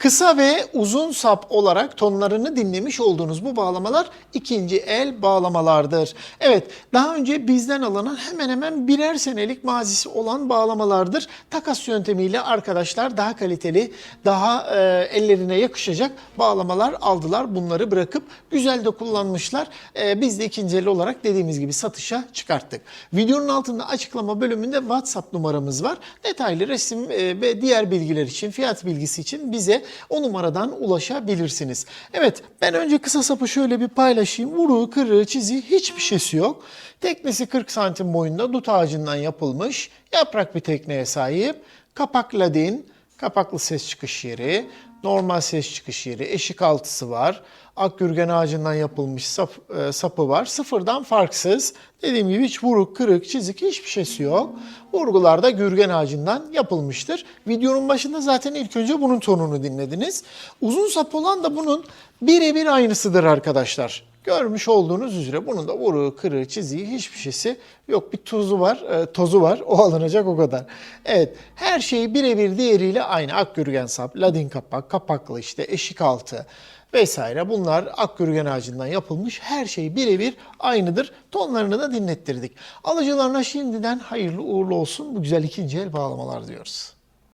Kısa ve uzun sap olarak tonlarını dinlemiş olduğunuz bu bağlamalar ikinci el bağlamalardır. Evet, daha önce bizden alınan hemen hemen birer senelik mazisi olan bağlamalardır. Takas yöntemiyle arkadaşlar daha kaliteli, daha e, ellerine yakışacak bağlamalar aldılar. Bunları bırakıp güzel de kullanmışlar. E, biz de ikinci el olarak dediğimiz gibi satışa çıkarttık. Videonun altında açıklama bölümünde WhatsApp numaramız var. Detaylı resim e, ve diğer bilgiler için, fiyat bilgisi için bize o numaradan ulaşabilirsiniz. Evet, ben önce kısa sapı şöyle bir paylaşayım. Vuruğu, kırığı, çiziği hiçbir şeysi yok. Teknesi 40 santim boyunda dut ağacından yapılmış. Yaprak bir tekneye sahip. Kapak ladin, kapaklı ses çıkış yeri, normal ses çıkış yeri, eşik altısı var. Akgürgen ağacından yapılmış sap, e, sapı var. Sıfırdan farksız. Dediğim gibi hiç vuruk, kırık, çizik hiçbir şeysi yok. Vurgular da gürgen ağacından yapılmıştır. Videonun başında zaten ilk önce bunun tonunu dinlediniz. Uzun sap olan da bunun birebir aynısıdır arkadaşlar. Görmüş olduğunuz üzere bunun da vuruğu, kırığı, çiziği hiçbir şeysi yok. Bir tuzu var, e, tozu var. O alınacak o kadar. Evet, her şey birebir diğeriyle aynı. Akgürgen sap, ladin kapak, kapaklı işte eşik altı vesaire. Bunlar akgürgen ağacından yapılmış. Her şey birebir aynıdır. Tonlarını da dinlettirdik. Alıcılarına şimdiden hayırlı uğurlu olsun. Bu güzel ikinci el bağlamalar diyoruz.